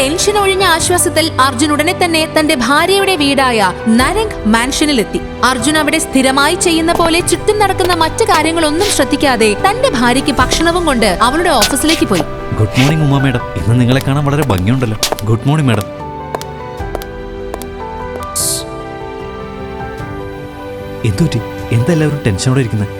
Tension ഒഴിഞ്ഞ ആശ്വാസത്തിൽ അർജുൻ ഉടനെ തന്നെ തന്റെ ഭാര്യയുടെ വീടായ നരംഗ് മാൻഷനിലെത്തി. അർജുൻ അവിടെ സ്ഥിരമായി ചെയ്യുന്ന പോലെ ചുറ്റും നടക്കുന്ന മറ്റു കാര്യങ്ങളൊന്നും ശ്രദ്ധിക്കാതെ തന്റെ ഭാര്യയ്ക്ക് ഭക്ഷണവും കൊണ്ട് അവളുടെ ഓഫീസിലേക്ക് പോയി. ഗുഡ് മോർണിംഗ് ഉമ്മ മേഡം. ഇന്ന് നിങ്ങളെ കാണാൻ വളരെ ഭംഗിയുണ്ടല്ലോ. Good morning madam. എന്തുപറ്റി? എന്താ എല്ലാവരും ടെൻഷനോടെ ഇരിക്കുന്നത്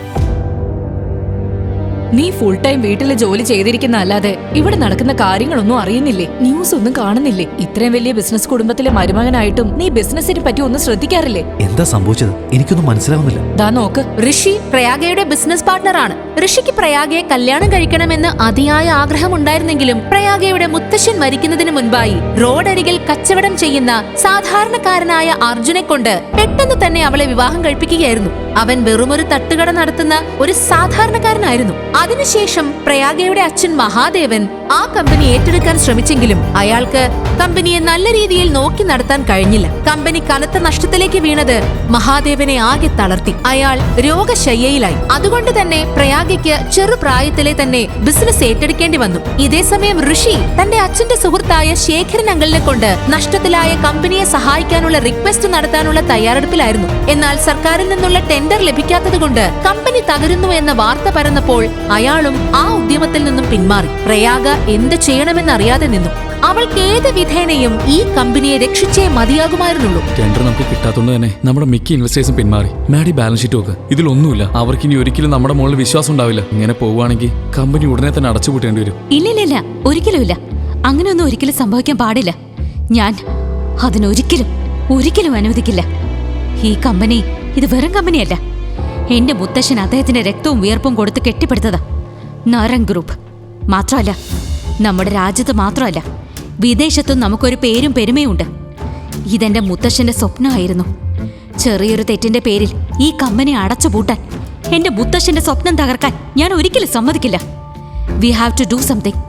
നീ ഫുൾ ടൈം വീട്ടിലെ ജോലി ചെയ്തിരിക്കുന്ന അല്ലാതെ ഇവിടെ നടക്കുന്ന കാര്യങ്ങളൊന്നും അറിയുന്നില്ലേ? ന്യൂസ് ഒന്നും കാണുന്നില്ലേ? ഇത്രയും വലിയ ബിസിനസ് കുടുംബത്തിലെ മരുമകനായിട്ടും നീ ബിസിനസിനെ പറ്റി ഒന്നും ശ്രദ്ധിക്കാറില്ലേ? എന്താ സംഭവിച്ചത്? എനിക്കൊന്നും മനസ്സിലാവുന്നില്ല. ദാ നോക്ക് ഋഷി പ്രയാഗയുടെ ബിസിനസ് പാർട്ണറാണ് ഋഷിക്ക് പ്രയാഗയെ കല്യാണം കഴിക്കണമെന്ന് അതിയായ ആഗ്രഹമുണ്ടായിരുന്നെങ്കിലും പ്രയാഗയുടെ മുത്തശ്ശൻ മരിക്കുന്നതിന് മുൻപായി റോഡരികിൽ കച്ചവടം ചെയ്യുന്ന സാധാരണക്കാരനായ അർജുനെ കൊണ്ട് പെട്ടെന്ന് തന്നെ അവളെ വിവാഹം കഴിപ്പിക്കുകയായിരുന്നു. അവൻ വെറുമൊരു തട്ടുകട നടത്തുന്ന ഒരു സാധാരണക്കാരനായിരുന്നു. അതിനുശേഷം പ്രയാഗയുടെ അച്ഛൻ മഹാദേവൻ ആ കമ്പനി ഏറ്റെടുക്കാൻ ശ്രമിച്ചെങ്കിലും അയാൾക്ക് കമ്പനിയെ നല്ല രീതിയിൽ നോക്കി നടത്താൻ കഴിഞ്ഞില്ല. കമ്പനി കനത്ത നഷ്ടത്തിലേക്ക് വീണത് മഹാദേവനെ ആകെ തളർത്തി. അയാൾ രോഗശയ്യയിലായി. അതുകൊണ്ട് തന്നെ പ്രയാഗയ്ക്ക് ചെറുപ്രായത്തിലെ തന്നെ ബിസിനസ് ഏറ്റെടുക്കേണ്ടി വന്നു. ഇതേസമയം ഋഷി തന്റെ അച്ഛന്റെ സുഹൃത്തായ ശേഖരൻ അങ്കലിനെ കൊണ്ട് നഷ്ടത്തിലായ കമ്പനിയെ സഹായിക്കാനുള്ള റിക്വസ്റ്റ് നടത്താനുള്ള തയ്യാറെടുപ്പിലായിരുന്നു. എന്നാൽ സർക്കാരിൽ നിന്നുള്ള ടെൻഡർ ലഭിക്കാത്തതുകൊണ്ട് കമ്പനി തകരുന്നു എന്ന വാർത്ത പരന്നപ്പോൾ അയാളും ആ ഉദ്യമത്തിൽ നിന്നും പിന്മാറി. പ്രയാഗ എന്ത് ചെയ്യണമെന്നറിയാതെ നിന്നു. അവൾക്ക് ഏത് വിധേനയും ഈ കമ്പനിയെ രക്ഷിച്ചേ മതിയാകുമായിരുന്നുള്ളൂ. ടെൻഡർ നമുക്ക് കിട്ടാത്തതുകൊണ്ട് തന്നെ നമ്മുടെ മിക്ക ഇൻവെസ്റ്റേഴ്സും പിന്മാറി. മാഡി ബാലൻസ് ഷീറ്റ് നോക്ക്. ഇതിലൊന്നുമില്ല. അവർക്ക് ഇനി ഒരിക്കലും നമ്മുടെ മുകളിൽ വിശ്വാസം ഉണ്ടാവില്ല. ഇങ്ങനെ പോവുകയാണെങ്കിൽ കമ്പനി ഉടനെ തന്നെ അടച്ചുപൂട്ടേണ്ടി വരും. ഇല്ലില്ലില്ല ഒരിക്കലുമില്ല അങ്ങനെയൊന്നും ഒരിക്കലും സംഭവിക്കാൻ പാടില്ല. ഞാൻ അതിനൊരിക്കലും ഒരിക്കലും അനുവദിക്കില്ല. ഈ കമ്പനി ഇത് വെറും കമ്പനിയല്ല. എന്റെ മുത്തശ്ശൻ അദ്ദേഹത്തിന്റെ രക്തവും വിയർപ്പും കൊടുത്ത് കെട്ടിപ്പടുത്തതാ. നരൻ ഗ്രൂപ്പ്. മാത്രമല്ല നമ്മുടെ രാജ്യത്ത് മാത്രമല്ല. വിദേശത്തും നമുക്കൊരു പേരും പെരുമയുണ്ട്. ഇതെന്റെ മുത്തശ്ശന്റെ സ്വപ്നമായിരുന്നു. ചെറിയൊരു തെറ്റിന്റെ പേരിൽ ഈ കമ്പനി അടച്ചുപൂട്ടാൻ എന്റെ മുത്തശ്ശന്റെ സ്വപ്നം തകർക്കാൻ ഞാൻ ഒരിക്കലും സമ്മതിക്കില്ല. We have to do something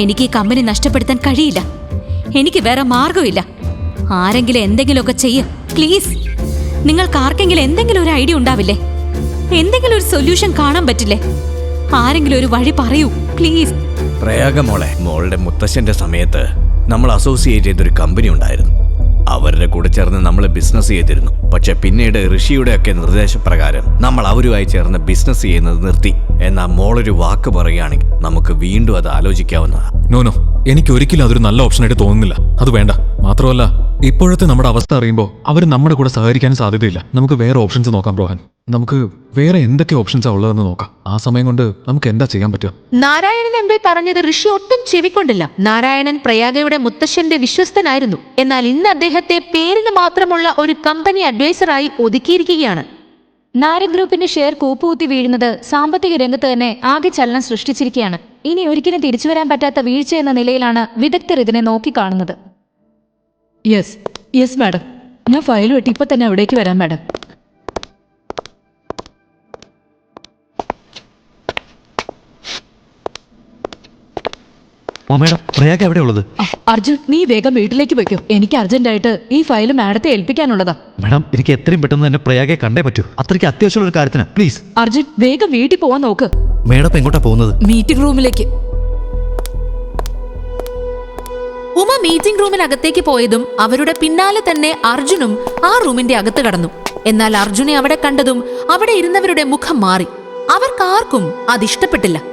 എനിക്ക് ഈ കമ്പനി നഷ്ടപ്പെടുത്താൻ കഴിയില്ല. എനിക്ക് വേറെ മാർഗമില്ല ആരെങ്കിലും എന്തെങ്കിലുമൊക്കെ ചെയ്യ് പ്ലീസ് നിങ്ങൾക്ക് ആർക്കെങ്കിലും എന്തെങ്കിലും ഒരു ഐഡിയ ഉണ്ടാവില്ലേ? എന്തെങ്കിലും ഒരു സൊല്യൂഷൻ കാണാൻ പറ്റില്ലേ? ആരെങ്കിലും ഒരു വഴി പറയൂ പ്ലീസ് പ്രയാഗ മോളെ. മോളുടെ മുത്തശ്ശന്റെ സമയത്ത് നമ്മൾ അസോസിയേറ്റ് ചെയ്തൊരു കമ്പനി ഉണ്ടായിരുന്നു. അവരുടെ കൂടെ ചേർന്ന് നമ്മൾ ബിസിനസ് ചെയ്തിരുന്നു. പക്ഷെ പിന്നീട് ഋഷിയുടെ ഒക്കെ നിർദ്ദേശപ്രകാരം നമ്മൾ അവരുമായി ചേർന്ന് ബിസിനസ് ചെയ്യുന്നത് നിർത്തി. എന്നാൽ മോളൊരു വാക്ക് പറയുകയാണെങ്കിൽ നമുക്ക് വീണ്ടും അത് ആലോചിക്കാവുന്നതാണ് നോ നോ എനിക്ക് ഒരിക്കലും അതൊരു നല്ല ഓപ്ഷൻ ആയിട്ട് തോന്നുന്നില്ല. അത് വേണ്ട. മാത്രമല്ല ഇപ്പോഴത്തെ നമ്മുടെ അവസ്ഥ അറിയുമ്പോൾ അവർ നമ്മുടെ കൂടെ സഹകരിക്കാനും സാധ്യതയില്ല. നമുക്ക് വേറെ ഓപ്ഷൻസ് നോക്കാം ബ്രോഹൻ. നമുക്ക് വേറെ എന്തൊക്കെ ഓപ്ഷൻസാ ഉള്ളതെന്ന് നോക്കാം. ആ സമയം കൊണ്ട് നമുക്ക് എന്താ ചെയ്യാൻ പറ്റുക? നാരായണൻ എം പി പറഞ്ഞത് ഋഷി ഒട്ടും ചെവിക്കൊണ്ടില്ല. നാരായണൻ പ്രയാഗയുടെ മുത്തശ്ശന്റെ വിശ്വസ്തനായിരുന്നു. എന്നാൽ ഇന്ന് അദ്ദേഹത്തെ പേരിന് മാത്രമുള്ള ഒരു കമ്പനി അഡ്വൈസറായി ഒതുക്കിയിരിക്കുകയാണ്. നാര ഗ്രൂപ്പിന്റെ ഷെയർ കൂപ്പുകുത്തി വീഴുന്നത് സാമ്പത്തിക രംഗത്ത് തന്നെ ആകെ ചലനം സൃഷ്ടിച്ചിരിക്കുകയാണ്. ഇനി ഒരിക്കലും തിരിച്ചു വരാൻ പറ്റാത്ത വീഴ്ച എന്ന നിലയിലാണ് വിദഗ്ധർ ഇതിനെ നോക്കിക്കാണുന്നത്. യെസ് യെസ് മാഡം ഞാൻ ഫയൽ വെട്ടി. ഇപ്പൊ തന്നെ അവിടേക്ക് വരാം മാഡം മേഡം പ്രയാഗ എവിടെ ഉള്ളത്? അർജുൻ നീ വേഗം വീട്ടിലേക്ക് വെക്കോ എനിക്ക് അർജന്റായിട്ട് ഈ ഫയൽ മാഡത്തെ ഏൽപ്പിക്കാനുള്ളതാ. മാഡം എനിക്ക് എത്രയും പെട്ടെന്ന് തന്നെ പ്രയാഗെ കണ്ടേ പറ്റൂ. അത്രയ്ക്ക് അത്യാവശ്യമുള്ള ഒരു കാര്യത്തിന് പ്ലീസ് അർജുൻ വേഗം വീട്ടിൽ പോവാൻ നോക്ക്. മേഡം എങ്ങോട്ടാ പോകുന്നത്? മീറ്റിംഗ് റൂമിലേക്ക് ഉമ മീറ്റിംഗ് റൂമിനകത്തേക്ക് പോയതും അവരുടെ പിന്നാലെ തന്നെ അർജുനും ആ റൂമിന്റെ അകത്ത് കടന്നു. എന്നാൽ അർജുനെ അവിടെ കണ്ടതും അവിടെ ഇരുന്നവരുടെ മുഖം മാറി. അവർക്കാർക്കും അതിഷ്ടപ്പെട്ടില്ല.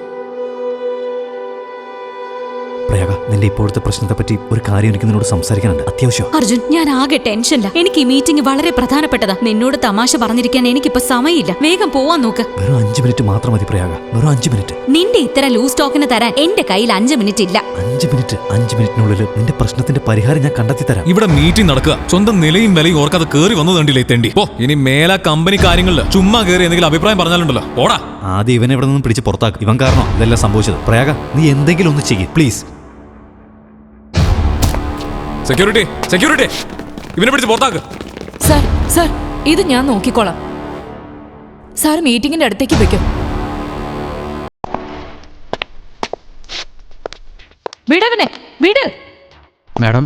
നിന്റെ ഇപ്പോഴത്തെ പ്രശ്നത്തെ പറ്റി ഒരു കാര്യം എനിക്ക് നിന്നോട് സംസാരിക്കാനുണ്ട്. അത്യാവശ്യം. അർജുൻ ഞാൻ ആകെ ടെൻഷനില്ല എനിക്ക് ഈ മീറ്റിംഗ് വളരെ പ്രധാനപ്പെട്ടതാ. നിന്നോട് തമാശ പറഞ്ഞിരിക്കാൻ എനിക്കിപ്പോ സമയമില്ല. വേഗം പോവാൻ നോക്ക്. വെറും അഞ്ച് മിനിറ്റ് മാത്രം മതി പ്രയാഗ. വെറും അഞ്ച് മിനിറ്റ് നിന്റെ ഇത്ര ലൂസ് ടോക്കിന് തരാൻ എന്റെ കയ്യിൽ അഞ്ച് മിനിറ്റ് ഇല്ല. അഞ്ച് മിനിറ്റ് അഞ്ച് മിനിറ്റിനുള്ളിൽ നിന്റെ പ്രശ്നത്തിന്റെ പരിഹാരം ഞാൻ കണ്ടെത്തി തരാം. ഇവിടെ മീറ്റിംഗ് നടക്കുക. സ്വന്തം നിലയും വിലയും ഓർക്കാതെ കയറി വന്നത് കണ്ടില്ലേ തെണ്ടി? ഓ ഇനി മേല കമ്പനി കാര്യങ്ങളിൽ ചുമ്മാ കയറി എന്തെങ്കിലും അഭിപ്രായം പറഞ്ഞാലുണ്ടല്ലോ. ഓടാ ആദ്യം ഇവനെ ഇവിടെ നിന്ന് പിടിച്ച് പുറത്താക്കും. ഇവൻ കാരണം ഇതെല്ലാം സംഭവിച്ചത്. പ്രയാഗ നീ എന്തെങ്കിലും ഒന്ന് ചെയ്യ്. പ്ലീസ് സെക്യൂരിറ്റി സെക്യൂരിറ്റി ഇവനെ പിടിച്ച് പുറത്താക്ക്. സാർ സാർ ഇത് ഞാൻ നോക്കിക്കോളാം. സാർ മീറ്റിംഗിന്റെ അടുത്തേക്ക് വെക്കും വിടവനെ വിട്. മാഡം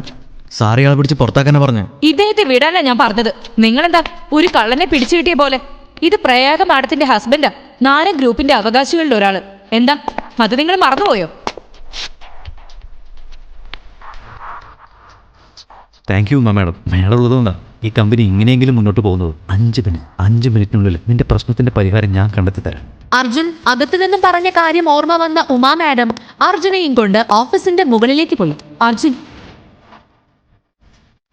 സാറിയാളെ പിടിച്ച് പുറത്താക്കാനാ പറഞ്ഞു. ഇദ്ദേഹത്തെ വിടാനാ ഞാൻ പറഞ്ഞത്. നിങ്ങളെന്താ ഒരു കള്ളനെ പിടിച്ചു കിട്ടിയ പോലെ? ഇത് പ്രയാഗ മാഡത്തിന്റെ ഹസ്ബൻഡാ നാരൻ ഗ്രൂപ്പിന്റെ അവകാശികളിൽ ഒരാൾ. എന്താ അത് നിങ്ങൾ മറന്നുപോയോ? താങ്ക് യു മാഡം മാഡം ഉള്ളതുകൊണ്ടാണ് ഈ കമ്പനി ഇങ്ങനെയെങ്കിലും മുന്നോട്ട് പോകുന്നത്. അഞ്ച് മിനിറ്റ് അഞ്ച് മിനിറ്റിനുള്ളിൽ നിന്റെ പ്രശ്നത്തിന്റെ പരിഹാരം ഞാൻ കണ്ടെത്തി തരാം അർജുൻ അകത്തു നിന്നും പറഞ്ഞ കാര്യം ഓർമ്മ വന്ന ഉമാ മാഡം അർജുനെയും കൊണ്ട് ഓഫീസിന്റെ മുകളിലേക്ക് പോയി. അർജുൻ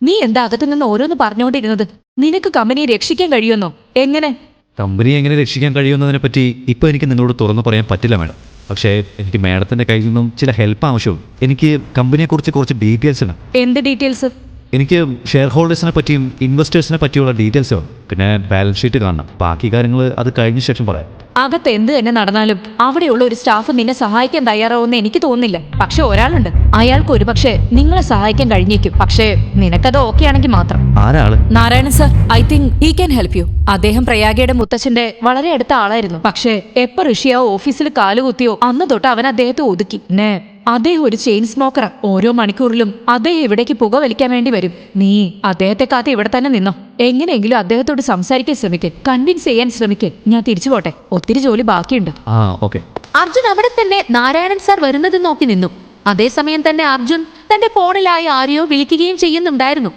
നീ എന്താ അകത്തു നിന്ന് ഓരോന്ന് പറഞ്ഞുകൊണ്ടിരുന്നത്? നിനക്ക് കമ്പനിയെ രക്ഷിക്കാൻ കഴിയുമെന്നോ? എങ്ങനെ? കമ്പനി എങ്ങനെ രക്ഷിക്കാൻ കഴിയുമെന്നതിനെ പറ്റി ഇപ്പൊ എനിക്ക് നിങ്ങളോട് തുറന്നു പറയാൻ പറ്റില്ല മാഡം പക്ഷേ എനിക്ക് മാഡത്തിന്റെ കയ്യിൽ നിന്നും ചില ഹെൽപ്പ് ആവശ്യവും എനിക്ക് കമ്പനിയെ കുറിച്ച് കുറച്ച് ഡീറ്റെയിൽസ് ഉണ്ട് എന്ത് ഡീറ്റെയിൽസ് എനിക്ക് ഷെയർ ഹോൾഡേഴ്സിനെ പറ്റിയും ഇൻവെസ്റ്റേഴ്സിനെ പറ്റിയുള്ള ഡീറ്റെയിൽസ് പിന്നെ ബാലൻസ് ഷീറ്റ് കാണണം. ബാക്കി കാര്യങ്ങൾ അത് കഴിഞ്ഞ ശേഷം പറയാം. അകത്ത് എന്ത് തന്നെ നടന്നാലും അവിടെയുള്ള ഒരു സ്റ്റാഫ് നിന്നെ സഹായിക്കാൻ തയ്യാറാവുമെന്ന് എനിക്ക് തോന്നുന്നില്ല. പക്ഷെ ഒരാളുണ്ട്. അയാൾക്ക് ഒരുപക്ഷെ നിങ്ങളെ സഹായിക്കാൻ കഴിഞ്ഞേക്കും പക്ഷേ നിനക്കത് ഓക്കെ ആണെങ്കിൽ മാത്രം. ആരാൾ? Narayanan sir I think he can help you അദ്ദേഹം പ്രയാഗയുടെ മുത്തച്ഛന്റെ വളരെ അടുത്ത ആളായിരുന്നു. പക്ഷേ എപ്പോ ഋഷി ആ ഓഫീസിൽ കാലുകുത്തിയോ അന്ന് തൊട്ട് അവൻ അദ്ദേഹത്തെ ഒതുക്കി. പിന്നെ അദ്ദേഹം ഒരു ചെയിൻ സ്മോക്കറാ ഓരോ മണിക്കൂറിലും അതേ ഇവിടേക്ക് പുക വലിക്കാൻ വേണ്ടി വരും. നീ അദ്ദേഹത്തെ കാത്ത് ഇവിടെ തന്നെ നിന്നോ. എങ്ങനെയെങ്കിലും അദ്ദേഹത്തോട് സംസാരിക്കാൻ ശ്രമിക്കൻ കൺവിൻസ് ചെയ്യാൻ ശ്രമിക്കൻ ഞാൻ തിരിച്ചു പോട്ടെ. ഒത്തിരി ജോലി ബാക്കിയുണ്ട്. ആ ഓക്കെ. അർജുൻ അവിടെ തന്നെ നാരായണൻ സാർ വരുന്നത് നോക്കി നിന്നു. അതേസമയം തന്നെ അർജുൻ തന്റെ ഫോണിലായി ആരെയോ വിളിക്കുകയും ചെയ്യുന്നുണ്ടായിരുന്നു.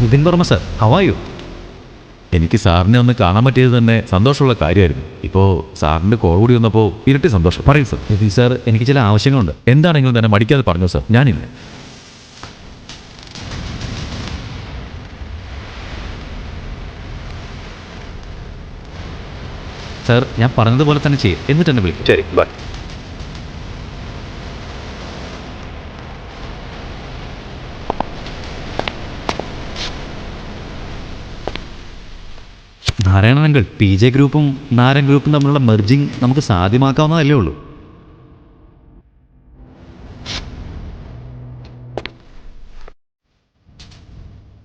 നിതിൻ വർമ്മ സർ ഹവായു എനിക്ക് സാറിനെ ഒന്ന് കാണാൻ പറ്റിയത് തന്നെ സന്തോഷമുള്ള കാര്യമായിരുന്നു. ഇപ്പോ സാറിന്റെ കോൾ കൂടി വന്നപ്പോൾ ഇരട്ടി സന്തോഷം. പറയൂ സർ. സാർ എനിക്ക് ചില ആവശ്യങ്ങളുണ്ട്. എന്താണെങ്കിലും തന്നെ മടിക്കാതെ പറഞ്ഞു സർ. ഞാനില്ല സാർ ഞാൻ പറഞ്ഞതുപോലെ തന്നെ ചെയ്യും. എന്നിട്ട് എന്നെ വിളിക്കും. ശരി ബൈ നാരായണനങ്ങൾ പി ജെ ഗ്രൂപ്പും നാരായൺ ഗ്രൂപ്പും തമ്മിലുള്ള മെർജിങ് നമുക്ക് സാധ്യമാക്കാവുന്നതല്ലേ ഉള്ളൂ.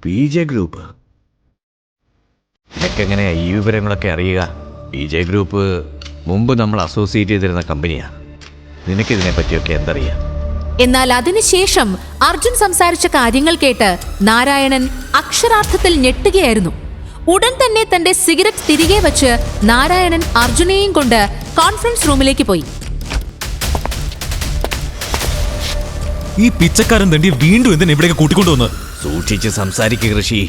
P J group. എങ്ങനെയാ ഈ വിവരങ്ങളൊക്കെ അറിയുക? പി ജെ ഗ്രൂപ്പ് മുമ്പ് നമ്മൾ അസോസിയേറ്റ് ചെയ്തിരുന്ന കമ്പനിയാ. നിനക്കിതിനെ പറ്റിയൊക്കെ എന്തറിയാം? എന്നാൽ അതിനുശേഷം അർജുൻ സംസാരിച്ച കാര്യങ്ങൾ കേട്ട് നാരായണൻ അക്ഷരാർത്ഥത്തിൽ ഞെട്ടുകയായിരുന്നു. ഉടൻ തന്നെ തന്റെ സിഗരറ്റ് തിരികെ വച്ച് നാരായണൻ അർജുനെയും കൊണ്ട് കോൺഫറൻസ് റൂമിലേക്ക് പോയി. ഈ പിച്ചക്കാരൻ തണ്ടി വീണ്ടും എന്തിനാ ഇവിടേക്ക് കൂട്ടിക്കൊണ്ടുവന്ന് സൂക്ഷിച്ച് സംസാരിക്കുക ഋഷി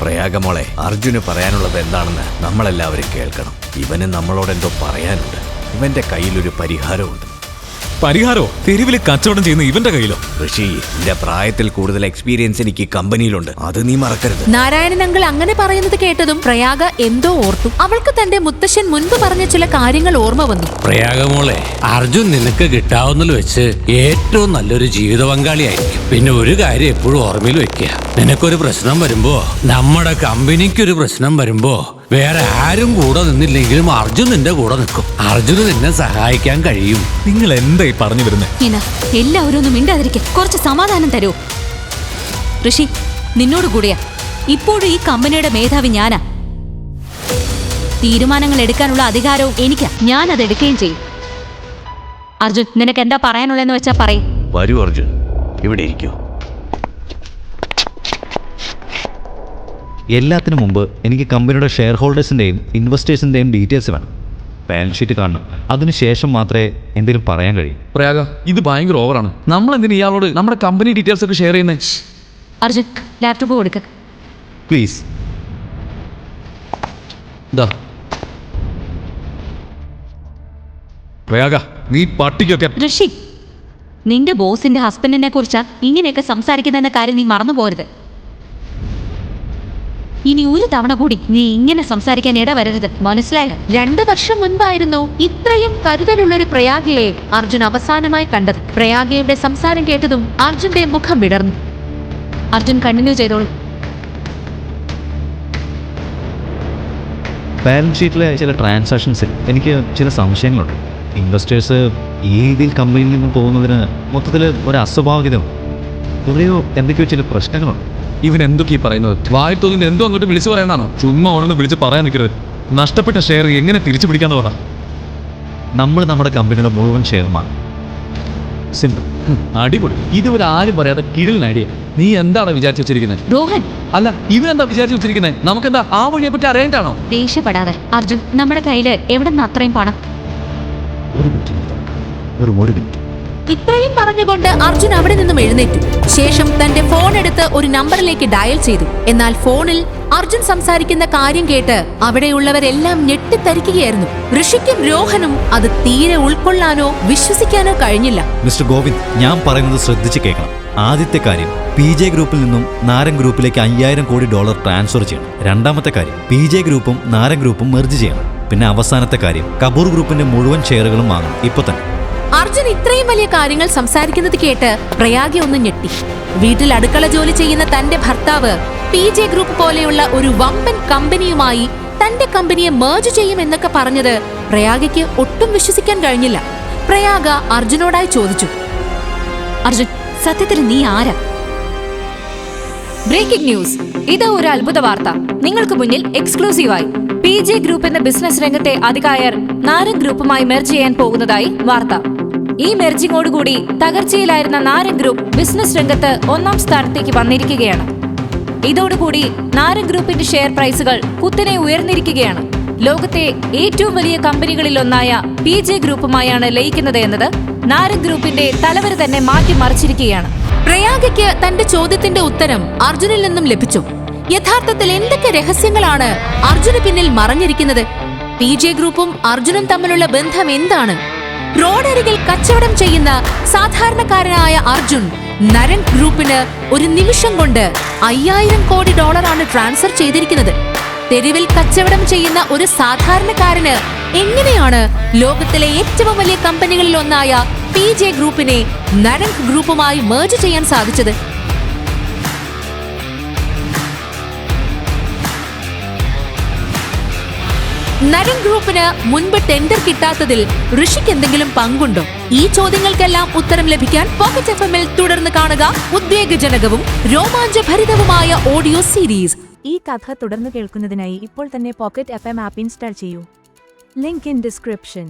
പ്രയാഗമോളെ അർജുന് പറയാനുള്ളത് എന്താണെന്ന് നമ്മളെല്ലാവരും കേൾക്കണം. ഇവന് നമ്മളോട് എന്തോ പറയാനുണ്ട്. ഇവന്റെ കയ്യിലൊരു പരിഹാരമുണ്ട്. പരിഹാരോ? തെരുവിൽ കച്ചവടം ചെയ്യുന്ന ഇവന്റെ കയ്യിലോ? ഋഷി എന്റെ പ്രായത്തിൽ കൂടുതൽ എക്സ്പീരിയൻസ് എനിക്ക് കമ്പനിയിലുണ്ട്. അത് നീ മറക്കരുത്. നാരായണൻ അങ്കിൾ അങ്ങനെ പറയുന്നത് കേട്ടതും പ്രയാഗ എന്തോ ഓർത്തു. അവൾക്ക് തന്റെ മുത്തശ്ശൻ മുൻപ് പറഞ്ഞ ചില കാര്യങ്ങൾ ഓർമ്മ വന്നു. പ്രയാഗ പ്രയാഗമോളെ അർജുൻ നിനക്ക് കിട്ടാവുന്നതിൽ വെച്ച് ഏറ്റവും നല്ലൊരു ജീവിത പങ്കാളിയായിരിക്കും. പിന്നെ ഒരു കാര്യം എപ്പോഴും ഓർമ്മയിൽ വെക്കുക. നിനക്കൊരു പ്രശ്നം വരുമ്പോ നമ്മുടെ കമ്പനിക്കൊരു പ്രശ്നം വരുമ്പോ വേറെ ആരും കൂടെ നിന്നില്ലെങ്കിലും അർജുൻ നിന്റെ കൂടെ നിൽക്കും. അർജുന് നിന്നെ സഹായിക്കാൻ കഴിയും. നിങ്ങൾ എന്തായി പറഞ്ഞു വരുന്നത് ഇന എല്ലാവരും ഒന്ന് മിണ്ടാതിരിക്കെ. കുറച്ച് സമാധാനം തരൂ. ഋഷി നിന്നോട് കൂടിയാ. ഇപ്പോഴും ഈ കമ്പനിയുടെ മേധാവി ഞാനാ. തീരുമാനങ്ങൾ എടുക്കാനുള്ള അധികാരവും എനിക്കാ. ഞാൻ അത് എടുക്കുകയും ചെയ്യും. അർജുൻ നിനക്ക് എന്താ പറയാനുള്ളതെന്ന് വെച്ചാ പറയും. വരൂ അർജുൻ. ഇവിടെ ഇരിക്കൂ. എല്ലാത്തിനും മുമ്പ് എനിക്ക് കമ്പനിയുടെ ഷെയർ ഹോൾഡേഴ്സിന്റെയും ഇൻവെസ്റ്റേഴ്സിന്റെയും ഡീറ്റെയിൽസ് വേണം. ബാലൻസ് ഷീറ്റ് കാണണം. അതിനുശേഷം മാത്രമേ എന്തെങ്കിലും പറയാൻ കഴിയൂ. പ്രയാഗ ഇത് ഭയങ്കര ഓവറാണ് നമ്മൾ എന്തിനാ ഇയാളോട് നമ്മുടെ കമ്പനി ഡീറ്റെയിൽസ് ഒക്കെ ഷെയർ ചെയ്യുന്നത് അർജുൻ ലാപ്ടോപ്പ് കൊടുക്ക. പ്ലീസ് ഇതാ പ്രയാഗ നീ പട്ടിക്കൊക്കെ ഋഷി നിന്റെ ബോസിന്റെ ഹസ്ബൻഡിനെ കുറിച്ചാ ഇങ്ങനെയൊക്കെ സംസാരിക്കുന്ന കാര്യം നീ മറന്നു പോരുത് ഇനി ഒരു തവണ കൂടി നീ ഇങ്ങനെ സംസാരിക്കാൻ ഇടവരരുത് മനസ്സിലായോ? രണ്ടു വർഷം മുൻപായിരുന്നു ഇത്രയും കരുതലുള്ള ഒരു പ്രയാഗയെ അർജുൻ അവസാനമായി കണ്ടത്. പ്രയാഗയുടെ സംസാരം കേട്ടതും അർജുന്റെ മുഖം വിടർന്നു. അർജുൻ കണ്ടിന്യൂ ചെയ്തോളൂ. ബാലൻസ് ഷീറ്റിലെ ചില ട്രാൻസാക്ഷൻസിൽ എനിക്ക് ചില സംശയങ്ങളുണ്ട്. ഇൻവെസ്റ്റേഴ്സ് ഈ രീതിയിൽ കമ്പനിയിൽ നിന്ന് പോകുന്നതിന് മൊത്തത്തിൽ ഒരു അസ്വാഭാവികതയുണ്ട്. എന്തൊക്കെയോ ചില പ്രശ്നങ്ങളുണ്ട്. ഇവൻ എന്തൊക്കെയാ പറയുന്നത്? വായി തോന്നുന്നത് എന്തോ അങ്ങോട്ട് വിളിച്ചു പറയാനാണോ ചുമ്മാ ഉണർന്ന് വിളിച്ച് പറയാൻ നിൽക്കരുത്. നഷ്ടപ്പെട്ട ഷെയർ എങ്ങനെ തിരിച്ചു പിടിക്കാന്ന് പറ. നമ്മൾ നമ്മുടെ കമ്പനിയുടെ മുഴുവൻ ഷെയർമാണ് സിമ്പിൾ അടിപൊളി. ഇതുവരെ ആരും പറയാതെ കിഴിൽ നേടിയ നീ എന്താണ് വിചാരിച്ചു വെച്ചിരിക്കുന്നത് രോഹൻ. അല്ല ഇവൻ എന്താ വിചാരിച്ചു വെച്ചിരിക്കുന്നത് നമുക്കെന്താ ആ വഴിയെ പറ്റി അറിയാനാണോ ദേഷ്യപ്പെടാതെ. അർജുൻ നമ്മുടെ കയ്യിൽ എവിടെ നിന്ന് അത്രയും പണം? ഒരു മിനിറ്റ് ഒരു മിനിറ്റ്. ഇത്രയും പറഞ്ഞുകൊണ്ട് അർജുൻ അവിടെ നിന്നും എഴുന്നേറ്റു. ശേഷം തന്റെ ഫോൺ എടുത്ത് ഒരു നമ്പറിലേക്ക് ഡയൽ ചെയ്തു. എന്നാൽ ഫോണിൽ അർജുൻ സംസാരിക്കുന്ന കാര്യം കേട്ട് അവിടെയുള്ളവരെല്ലാം ഞെട്ടിത്തരിക്കുകയായിരുന്നു. ഋഷിക്കും രോഹനും അത് തീരെ ഉൾക്കൊള്ളാനോ വിശ്വസിക്കാനോ കഴിഞ്ഞില്ല. മിസ്റ്റർ ഗോവിന്ദ് ഞാൻ പറയുന്നത് ശ്രദ്ധിച്ചു കേൾക്കണം. ആദ്യത്തെ കാര്യം പി ജെ ഗ്രൂപ്പിൽ നിന്നും നാരൻ ഗ്രൂപ്പിലേക്ക് അയ്യായിരം കോടി ഡോളർ ട്രാൻസ്ഫർ ചെയ്യണം. രണ്ടാമത്തെ കാര്യം പി ജെ ഗ്രൂപ്പും നാരൻ ഗ്രൂപ്പും മെർജ് ചെയ്യണം. പിന്നെ അവസാനത്തെ കാര്യം കപൂർ ഗ്രൂപ്പിന്റെ മുഴുവൻ ഷെയറുകളും വാങ്ങണം. ഇപ്പൊ തന്നെ. അർജുൻ ഇത്രയും വലിയ കാര്യങ്ങൾ സംസാരിക്കുന്നത് കേട്ട് പ്രയാഗി ഒന്ന് ഞെട്ടി. വീട്ടിൽ അടുക്കള ജോലി ചെയ്യുന്ന തന്റെ ഭർത്താവ് പി ജെ ഗ്രൂപ്പ് പോലെയുള്ള ഒരു വമ്പൻ കമ്പനിയുമായി തന്റെ കമ്പനിയെ മേർജ് ചെയ്യും എന്നൊക്കെ പറഞ്ഞത് പ്രയാഗയ്ക്ക് ഒട്ടും വിശ്വസിക്കാൻ കഴിഞ്ഞില്ല. പ്രയാഗ അർജുനോടായി ചോദിച്ചു. അർജുൻ സത്യത്തിൽ നീ ആരാ? Breaking news. ഇത് ഒരു അത്ഭുത വാർത്ത. നിങ്ങൾക്ക് മുന്നിൽ എക്സ്ക്ലൂസീവായി പി ജെ ഗ്രൂപ്പ് എന്ന ബിസിനസ് രംഗത്തെ അധികായർ നാരൻ ഗ്രൂപ്പുമായി മെർജ് ചെയ്യാൻ പോകുന്നതായി വാർത്ത. ഈ മെർജിങ്ങോടുകൂടി തകർച്ചയിലായിരുന്ന നാരൻ ഗ്രൂപ്പ് ബിസിനസ് രംഗത്ത് ഒന്നാം സ്ഥാനത്തേക്ക് വന്നിരിക്കുകയാണ്. ഇതോടുകൂടി നാരൻ ഗ്രൂപ്പിന്റെ ഷെയർ പ്രൈസുകൾ കുത്തനെ ഉയർന്നിരിക്കുകയാണ്. ലോകത്തെ ഏറ്റവും വലിയ കമ്പനികളിലൊന്നായ പി ജെ ഗ്രൂപ്പുമായാണ് ലയിക്കുന്നത് എന്നത് നാരൻ ഗ്രൂപ്പിന്റെ തലവര് തന്നെ മാറ്റിമറിച്ചിരിക്കുകയാണ് പ്രയാഗയ്ക്ക് തന്റെ ചോദ്യത്തിന്റെ ഉത്തരം അർജുനിൽ നിന്നും ലഭിച്ചു. യഥാർത്ഥത്തിൽ എന്തൊക്കെ രഹസ്യങ്ങളാണ് അർജുന് പിന്നിൽ മറഞ്ഞിരിക്കുന്നത്? പി ജെ ഗ്രൂപ്പും അർജുനും തമ്മിലുള്ള ബന്ധം എന്താണ്? റോഡരികിൽ കച്ചവടം ചെയ്യുന്ന സാധാരണക്കാരനായ അർജുൻ നരൻ ഗ്രൂപ്പിന് ഒരു നിമിഷം കൊണ്ട് അയ്യായിരം കോടി ഡോളറാണ് ട്രാൻസ്ഫർ ചെയ്തിരിക്കുന്നത്. തെരുവിൽ കച്ചവടം ചെയ്യുന്ന ഒരു സാധാരണക്കാരന് എങ്ങനെയാണ് ലോകത്തിലെ ഏറ്റവും വലിയ കമ്പനികളിൽ ഒന്നായ പി ജെ ഗ്രൂപ്പിനെ നരൻ ഗ്രൂപ്പുമായി മേർജ് ചെയ്യാൻ സാധിച്ചത്? നരൻ ഗ്രൂപ്പിന് മുൻപ് ടെൻഡർ കിട്ടാത്തതിൽ ഋഷിക്ക് എന്തെങ്കിലും പങ്കുണ്ടോ? ഈ ചോദ്യങ്ങൾക്കെല്ലാം ഉത്തരം ലഭിക്കാൻ പോക്കറ്റ് എഫ് എമ്മിൽ തുടർന്ന് കാണുക ഉദ്വേഗജനകവും രോമാഞ്ചഭരിതവുമായ ഓഡിയോ സീരീസ്. ഈ കഥ തുടർന്ന് കേൾക്കുന്നതിനായി ഇപ്പോൾ തന്നെ pocket F M app install ചെയ്യൂ. Link in description